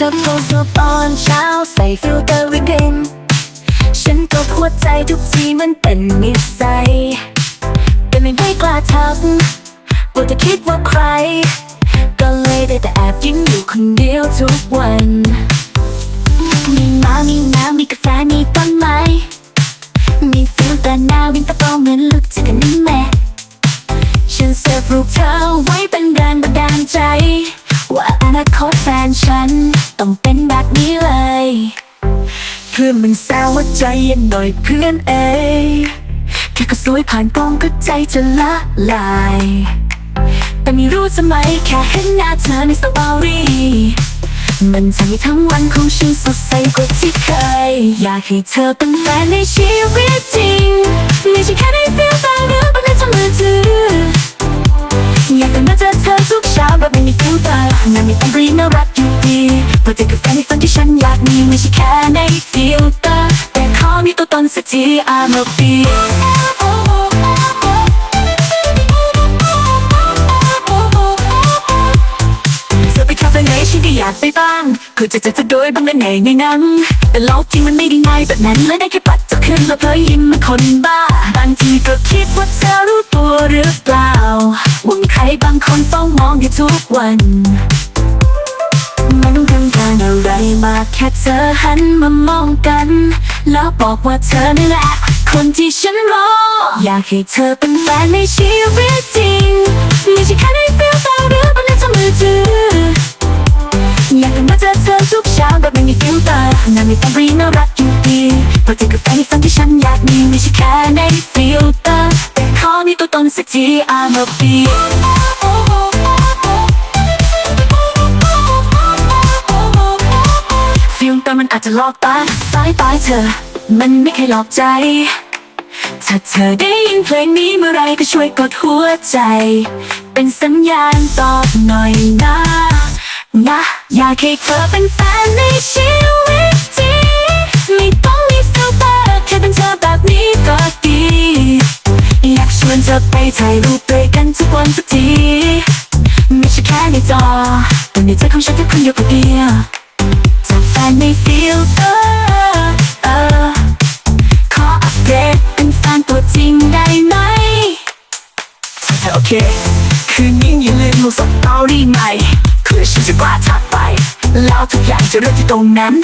เธอโพสต์รูปตอนเช้าใส่ฟิลเตอร์วิดินฉันก็หัวใจทุกทีมันเป็นนิสัยแต่ไม่ได้กล้าทักกลัวจะคิดว่าใคร ก็เลยได้แต่แอบยิ้มอยู่คนเดียวทุกวัน มีหมามีน้ำมีกาแฟมีต้นไม้มีฟิลเตอร์หน้าวินตะโตเหมือนลึกจากกันนี่แม่ฉันเซฟรูปเธอ ฉัน ต้องเป็นแบบนี้เลย เพื่อนมันแซวว่าใจเย็นหน่อยเพื่อนเอยแค่ก็สวยผ่านกล้องก็ใจจะละลาย แต่ไม่รู้ทำไมแค่เห็นหน้าเธอในสตอรี่มันทำให้ทั้งวันของฉันสดใสกว่าที่เคย อยากให้เธอเป็นแฟนในชีวิตจริง ไม่ใช่แค่ในฟิลตอร์หรือบนหน้าจอมือถือ เธอคือแฟนในฝันที่ฉันอยากมีไม่ใช่แค่ในฟิลเตอร์แต่ขอมีตัวตนสักที I'm a b เธอไปคาเฟ่ไหนฉันก็อยากไปบ้างคือจะเจอเธอโดยบังเอิญในในนังแต่โลกจริงมันไม่ได้ง่ายแบบนั้นเลยได้แค่ปัดจะขึ้นแล้วเพลยยิ้มมันคนบ้า บางทีก็คิดว่าเธอรู้ตัวหรือเปล่าว่ามีใครบางคนเฝ้ามองอยู่ทุกวัน ไรมาแค่เธอหันมามองกัน แล้วบอกว่าเธอนี่แหละ คนที่ฉันรอ อยากให้เธอเป็นแฟนในชีวิตจริง ไม่ใช่แค่ในฟิลเตอร์หรือบนหน้าจอมือถือ อยากมาเจอเธอทุกเช้าแบบไม่มีฟิลเตอร์นั่นไม่ต้องรีน่ารักอยู่ดีเพราะเธอคือแฟนในฝันที่ฉันอยากมีไม่ใช่แค่ในฟิลเตอร์แต่ขอมีตัวตนสักที I'm a b ฟิ จะหลอกตาสายตาเธอ มันไม่เคยหลอกใจ ถ้าเธอได้ยินเพลงนี้เมื่อไรก็ช่วยกดหัวใจ เป็นสัญญาณตอบหน่อยนะนะอยากให้เธอเป็นแฟนในชีวิตจริงไม่ต้องมีฟิลเตอร์แค่เป็นเธอแบบนี้ก็ดี อยากชวนเธอไปถ่ายรูปด้วยกันทุกวันสักทีไม่ใช่แค่ในจอแต่ในใจของฉันแค่คนเดียวคนเดียว แฟนในฟิลเตอร์ขออัปเดตเป็นแฟนตัวจริงได้ไหมถ้าโอเค คืนนี้อย่าลืมลงสตอรี่ใหม่เพื่อฉันจะกล้าทักไป แล้วทุกอย่างจะเริ่มที่ตรงนั้น